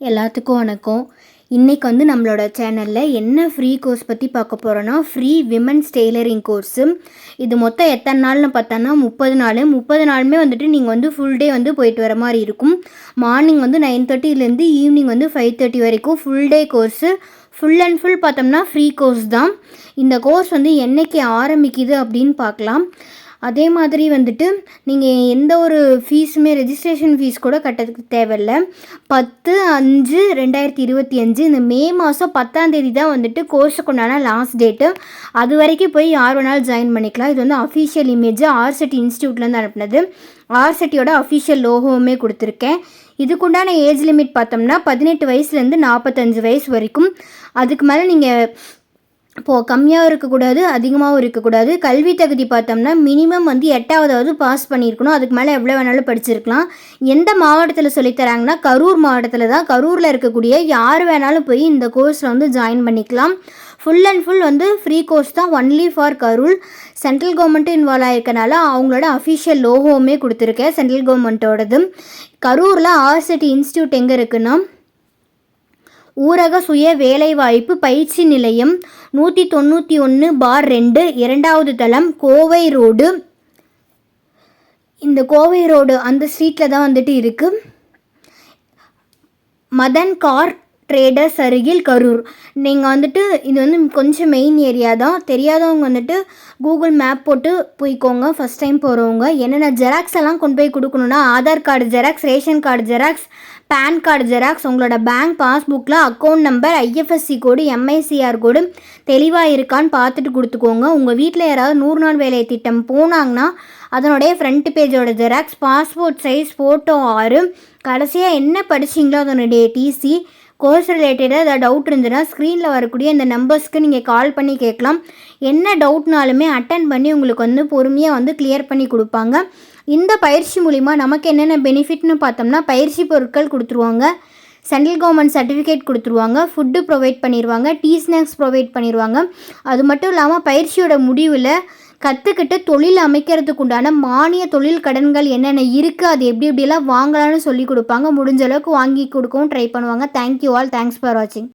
எல்லாத்துக்கும் வணக்கம். இன்றைக்கி வந்து நம்மளோட சேனலில் என்ன ஃப்ரீ கோர்ஸ் பற்றி பார்க்க போகிறோன்னா ஃப்ரீ விமன்ஸ் டெய்லரிங் கோர்ஸு இது மொத்தம் எத்தனை நாள்னு பார்த்தோன்னா முப்பது நாள். முப்பது நாளுமே வந்துட்டு நீங்கள் வந்து ஃபுல் டே வந்து போயிட்டு வர மாதிரி இருக்கும். மார்னிங் வந்து நைன் தேர்ட்டிலேருந்து ஈவினிங் வந்து ஃபைவ் தேர்ட்டி வரைக்கும் full day course full and full பார்த்தோம்னா ஃப்ரீ கோர்ஸ் தான். இந்த கோர்ஸ் வந்து என்னைக்கு ஆரம்பிக்குது அப்படின்னு பார்க்கலாம். அதே மாதிரி வந்துட்டு நீங்கள் எந்த ஒரு ஃபீஸுமே ரெஜிஸ்ட்ரேஷன் ஃபீஸ் கூட கட்டுறதுக்கு தேவையில்ல. பத்து அஞ்சு ரெண்டாயிரத்தி இருபத்தி அஞ்சு இந்த மே மாதம் பத்தாந்தேதி தான் வந்துட்டு கோர்ஸுக்கு உண்டான லாஸ்ட் டேட்டு அது வரைக்கும் போய் யார் வேணாலும் ஜாயின் பண்ணிக்கலாம். இது வந்து அஃபீஷியல் இமேஜ் ஆர்செட் இன்ஸ்டியூட்லேருந்து அனுப்புனது. ஆர்செட்டியோட அஃபீஷியல் லோகோவுமே கொடுத்துருக்கேன். இதுக்குண்டான ஏஜ் லிமிட் பார்த்தோம்னா பதினெட்டு வயசுலேருந்து நாற்பத்தஞ்சு வயசு வரைக்கும். அதுக்கு மேலே நீங்கள் இப்போது கம்மியாகவும் இருக்கக்கூடாது அதிகமாகவும் இருக்கக்கூடாது. கல்வி தகுதி பார்த்தோம்னா மினிமம் வந்து எட்டாவதாவது பாஸ் பண்ணியிருக்கணும். அதுக்கு மேலே எவ்வளோ வேணாலும் படிச்சிருக்கலாம். எந்த மாவட்டத்தில் சொல்லித்தராங்கன்னா கரூர் மாவட்டத்தில் தான். கரூரில் இருக்கக்கூடிய யார் வேணாலும் போய் இந்த கோர்ஸில் வந்து ஜாயின் பண்ணிக்கலாம். ஃபுல் அண்ட் ஃபுல் வந்து ஃப்ரீ கோர்ஸ் தான். Only for Karur. சென்ட்ரல் கவர்மெண்ட்டும் இன்வால்வ் ஆகிருக்கனால அவங்களோட அஃபிஷியல் லோகோவுமே கொடுத்துருக்கேன் சென்ட்ரல் கவர்மெண்ட்டோடது கரூரில் ஆர்சிட்டி இன்ஸ்டியூட் எங்கே இருக்குன்னா ஊரக சுய வேலைவாய்ப்பு பயிற்சி நிலையம் நூற்றி தொண்ணூற்றி ஒன்று பார் ரெண்டு இரண்டாவது தளம் கோவை ரோடு. இந்த கோவை ரோடு அந்த ஸ்ட்ரீட்டில் தான் வந்துட்டு இருக்குது மதன் கார் ட்ரேடர்ஸ் அருகில் கரூர். நீங்கள் வந்துட்டு இது வந்து கொஞ்சம் மெயின் ஏரியா தான். தெரியாதவங்க வந்துட்டு கூகுள் மேப் போட்டு போய்க்கோங்க ஃபஸ்ட் டைம் போகிறவங்க என்னென்ன ஜெராக்ஸ் எல்லாம் கொண்டு போய் கொடுக்கணுன்னா Aadhaar card xerox ration card xerox PAN card xerox உங்களோட bank பாஸ்புக்கில் account number IFSC code MICR code தெளிவாக இருக்கான்னு பார்த்துட்டு கொடுத்துக்கோங்க. உங்கள் வீட்டில் யாராவது நூறு நாள் வேலை திட்டம் போனாங்கன்னா அதனுடைய ஃப்ரண்ட் பேஜோட ஜெராக்ஸ் பாஸ்போர்ட் சைஸ் ஃபோட்டோ ஆறு. கடைசியாக என்ன படிச்சிங்களோ அதனுடைய டிசி கோர்ஸ் ரிலேட்டடாக ஏதாவது டவுட் இருந்ததுன்னா ஸ்க்ரீனில் வரக்கூடிய இந்த நம்பர்ஸ்க்கு நீங்கள் கால் பண்ணி கேட்கலாம். என்ன டவுட்னாலுமே அட்டன் பண்ணி உங்களுக்கு வந்து பொறுமையாக வந்து கிளியர் பண்ணி கொடுப்பாங்க. இந்த பயிற்சி மூலிமா நமக்கு என்னென்ன பெனிஃபிட்னு பார்த்தோம்னா பயிற்சி பொருட்கள் கொடுத்துருவாங்க. சென்ட்ரல் கவர்மெண்ட் சர்டிஃபிகேட் கொடுத்துருவாங்க. ஃபுட்டு ப்ரொவைட் பண்ணிடுவாங்க டீ ஸ்நாக்ஸ் ப்ரொவைட் பண்ணிடுவாங்க அது மட்டும் இல்லாமல் பயிற்சியோட முடிவில் கற்றுக்கிட்டு தொழில் அமைக்கிறதுக்கு உண்டான மானிய தொழில் கடன்கள் என்னென்ன இருக்குது அது எப்படி எப்படியெல்லாம் வாங்கலாம்னு சொல்லி கொடுப்பாங்க. முடிஞ்ச அளவுக்கு வாங்கி கொடுக்கவும் ட்ரை பண்ணுவாங்க. தேங்க்யூ ஆல் தேங்க்ஸ் ஃபார் வாட்சிங்